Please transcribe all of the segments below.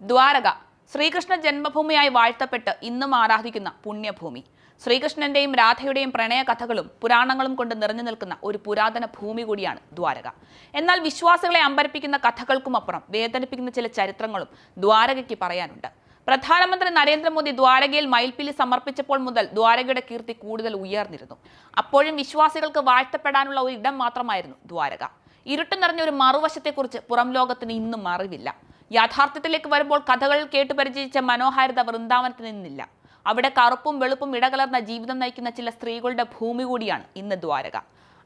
ദ്വാരക. ശ്രീകൃഷ്ണ ജന്മഭൂമിയായി വാഴ്ത്തപ്പെട്ട് ഇന്നും ആരാധിക്കുന്ന പുണ്യഭൂമി. ശ്രീകൃഷ്ണന്റെയും രാധയുടെയും പ്രണയ കഥകളും പുരാണങ്ങളും കൊണ്ട് നിറഞ്ഞു നിൽക്കുന്ന ഒരു പുരാതന ഭൂമി കൂടിയാണ് ദ്വാരക. എന്നാൽ വിശ്വാസികളെ അമ്പരപ്പിക്കുന്ന കഥകൾക്കുമപ്പുറം വേദനിപ്പിക്കുന്ന ചില ചരിത്രങ്ങളും ദ്വാരകയ്ക്ക് പറയാനുണ്ട്. പ്രധാനമന്ത്രി നരേന്ദ്രമോദി ദ്വാരകയിൽ മയിൽപ്പിലി സമർപ്പിച്ചപ്പോൾ മുതൽ ദ്വാരകയുടെ കീർത്തി കൂടുതൽ ഉയർന്നിരുന്നു. അപ്പോഴും വിശ്വാസികൾക്ക് വാഴ്ത്തപ്പെടാനുള്ള ഒരു ഇടം മാത്രമായിരുന്നു ദ്വാരക. ഇരുട്ട് നിറഞ്ഞ ഒരു മറുവശത്തെക്കുറിച്ച് പുറം ലോകത്തിന് ഇന്നും അറിവില്ല. യാഥാർത്ഥ്യത്തിലേക്ക് വരുമ്പോൾ കഥകൾ കേട്ടു പരിചയിച്ച മനോഹാരിത വൃന്ദാവനത്തിൽ നിന്നില്ല. അവിടെ കറുപ്പും വെളുപ്പും ഇടകലർന്ന ജീവിതം നയിക്കുന്ന ചില സ്ത്രീകളുടെ ഭൂമി കൂടിയാണ് ഇന്ന് ദ്വാരക.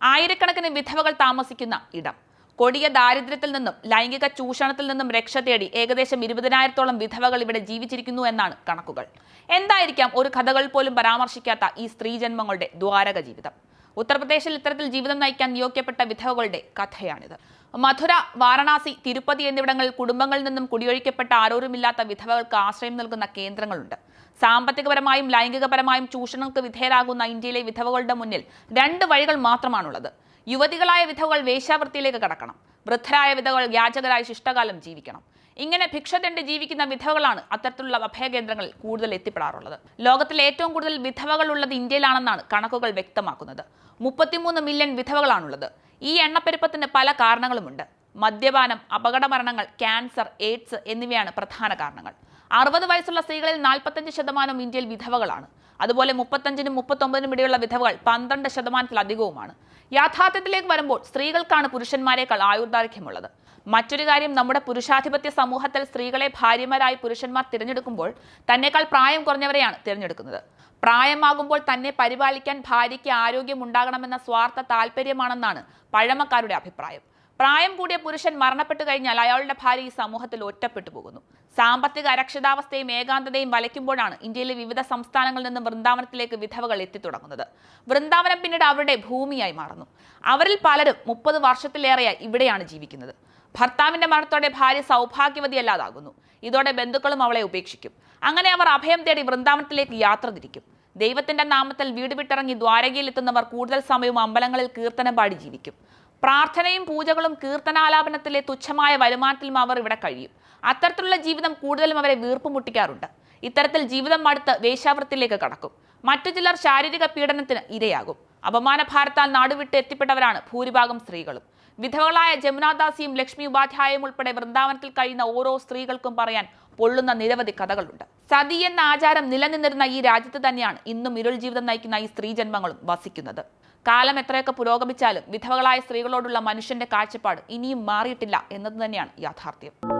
ആയിരക്കണക്കിന് വിധവകൾ താമസിക്കുന്ന ഇടം. കൊടിയ ദാരിദ്ര്യത്തിൽ നിന്നും ലൈംഗിക ചൂഷണത്തിൽ നിന്നും രക്ഷ തേടി ഏകദേശം ഇരുപതിനായിരത്തോളം വിധവകൾ ഇവിടെ ജീവിച്ചിരിക്കുന്നു എന്നാണ് കണക്കുകൾ. എന്തായിരിക്കാം ഒരു കഥകൾ പോലും പരാമർശിക്കാത്ത ഈ സ്ത്രീജന്മങ്ങളുടെ ദ്വാരക ജീവിതം? ഉത്തർപ്രദേശിൽ ഇത്തരത്തിൽ ജീവിതം നയിക്കാൻ നിയോഗിക്കപ്പെട്ട വിധവകളുടെ കഥയാണിത്. മധുര വാരണാസി തിരുപ്പതി എന്നിവിടങ്ങളിൽ കുടുംബങ്ങളിൽ നിന്നും കുടിയൊഴിക്കപ്പെട്ട ആരോരുമില്ലാത്ത വിധവകൾക്ക് ആശ്രയം നൽകുന്ന കേന്ദ്രങ്ങളുണ്ട്. സാമ്പത്തികപരമായും ലൈംഗികപരമായും ചൂഷണങ്ങൾക്ക് വിധേയരാകുന്ന ഇന്ത്യയിലെ വിധവകളുടെ മുന്നിൽ രണ്ട് വഴികൾ മാത്രമാണുള്ളത്. യുവതികളായ വിധവകൾ വേശ്യാവൃത്തിയിലേക്ക് കടക്കണം. വൃദ്ധരായ വിധവകൾ യാചകരായി ശിഷ്ടകാലം ജീവിക്കണം. ഇങ്ങനെ ഭിക്ഷ തെണ്ടി ജീവിക്കുന്ന വിധവകളാണ് അത്തരത്തിലുള്ള അഭയകേന്ദ്രങ്ങളിൽ കൂടുതൽ എത്തിപ്പെടാറുള്ളത്. ലോകത്തിലെ ഏറ്റവും കൂടുതൽ വിധവകൾ ഉള്ളത് ഇന്ത്യയിലാണെന്നാണ് കണക്കുകൾ വ്യക്തമാക്കുന്നത്. മുപ്പത്തിമൂന്ന് മില്യൺ വിധവകളാണുള്ളത്. ഈ എണ്ണപ്പെരുപ്പത്തിന് പല കാരണങ്ങളുമുണ്ട്. മദ്യപാനം അപകടമരണങ്ങൾ ക്യാൻസർ എയ്ഡ്സ് എന്നിവയാണ് പ്രധാന കാരണങ്ങൾ. അറുപത് വയസ്സുള്ള സ്ത്രീകളിൽ നാൽപ്പത്തഞ്ച് ശതമാനം ഇന്ത്യയിൽ വിധവകളാണ്. അതുപോലെ മുപ്പത്തഞ്ചിനും മുപ്പത്തൊമ്പതിനും ഇടയുള്ള വിധവകൾ പന്ത്രണ്ട് ശതമാനത്തിലധികവുമാണ്. യാഥാർത്ഥ്യത്തിലേക്ക് വരുമ്പോൾ സ്ത്രീകൾക്കാണ് പുരുഷന്മാരെക്കാൾ ആയുർദൈർഘ്യമുള്ളത്. മറ്റൊരു കാര്യം നമ്മുടെ പുരുഷാധിപത്യ സമൂഹത്തിൽ സ്ത്രീകളെ ഭാര്യമാരായി പുരുഷന്മാർ തിരഞ്ഞെടുക്കുമ്പോൾ തന്നെക്കാൾ പ്രായം കുറഞ്ഞവരെയാണ് തിരഞ്ഞെടുക്കുന്നത്. പ്രായമാകുമ്പോൾ തന്നെ പരിപാലിക്കാൻ ഭാര്യയ്ക്ക് ആരോഗ്യം ഉണ്ടാകണമെന്ന സ്വാർത്ഥ താല്പര്യമാണെന്നാണ് പഴമക്കാരുടെ അഭിപ്രായം. പ്രായം കൂടിയ പുരുഷൻ മരണപ്പെട്ടു കഴിഞ്ഞാൽ അയാളുടെ ഭാര്യ ഈ സമൂഹത്തിൽ ഒറ്റപ്പെട്ടു പോകുന്നു. സാമ്പത്തിക അരക്ഷിതാവസ്ഥയും ഏകാന്തതയും വലയ്ക്കുമ്പോഴാണ് ഇന്ത്യയിലെ വിവിധ സംസ്ഥാനങ്ങളിൽ നിന്ന് വൃന്ദാവനത്തിലേക്ക് വിധവകൾ എത്തിത്തുടങ്ങുന്നത്. വൃന്ദാവനം പിന്നീട് അവരുടെ ഭൂമിയായി മാറുന്നു. അവരിൽ പലരും മുപ്പത് വർഷത്തിലേറെയായി ഇവിടെയാണ് ജീവിക്കുന്നത്. ഭർത്താവിന്റെ മരണത്തോടെ ഭാര്യ സൗഭാഗ്യവതിയല്ലാതാകുന്നു. ഇതോടെ ബന്ധുക്കളും അവളെ ഉപേക്ഷിക്കും. അങ്ങനെ അവർ അഭയം തേടി വൃന്ദാവനത്തിലേക്ക് യാത്ര തിരിക്കും. ദൈവത്തിന്റെ നാമത്തിൽ വീട് വിട്ടിറങ്ങി ദ്വാരകയിൽ എത്തുന്നവർ കൂടുതൽ സമയവും അമ്പലങ്ങളിൽ കീർത്തനം പാടി ജീവിക്കും. പ്രാർത്ഥനയും പൂജകളും കീർത്തനാലാപനത്തിലെ തുച്ഛമായ വരുമാനത്തിലും അവർ ഇവിടെ കഴിയും. അത്തരത്തിലുള്ള ജീവിതം കൂടുതലും അവരെ വീർപ്പ് മുട്ടിക്കാറുണ്ട്. ഇത്തരത്തിൽ ജീവിതം മടുത്ത് വേശ്യാവൃത്തിയിലേക്ക് കടക്കും. മറ്റു ചിലർ ശാരീരിക പീഡനത്തിന് ഇരയാകും. അപമാന ഭാരത്താൽ നാടുവിട്ട് എത്തിപ്പെട്ടവരാണ് ഭൂരിഭാഗം സ്ത്രീകളും. വിധവകളായ ജമുനാദാസിയും ലക്ഷ്മി ഉപാധ്യായയും ഉൾപ്പെടെ വൃന്ദാവനത്തിൽ കഴിയുന്ന ഓരോ സ്ത്രീകൾക്കും പറയാൻ പൊള്ളുന്ന നിരവധി കഥകളുണ്ട്. സതി എന്ന ആചാരം നിലനിന്നിരുന്ന ഈ രാജ്യത്ത് തന്നെയാണ് ഇന്നും ഇരുൾ ജീവിതം നയിക്കുന്ന ഈ സ്ത്രീജന്മങ്ങളും വസിക്കുന്നത്. കാലം എത്രയൊക്കെ പുരോഗമിച്ചാലും വിധവകളായ സ്ത്രീകളോടുള്ള മനുഷ്യന്റെ കാഴ്ചപ്പാട് ഇനിയും മാറിയിട്ടില്ല എന്നത് തന്നെയാണ് യാഥാർത്ഥ്യം.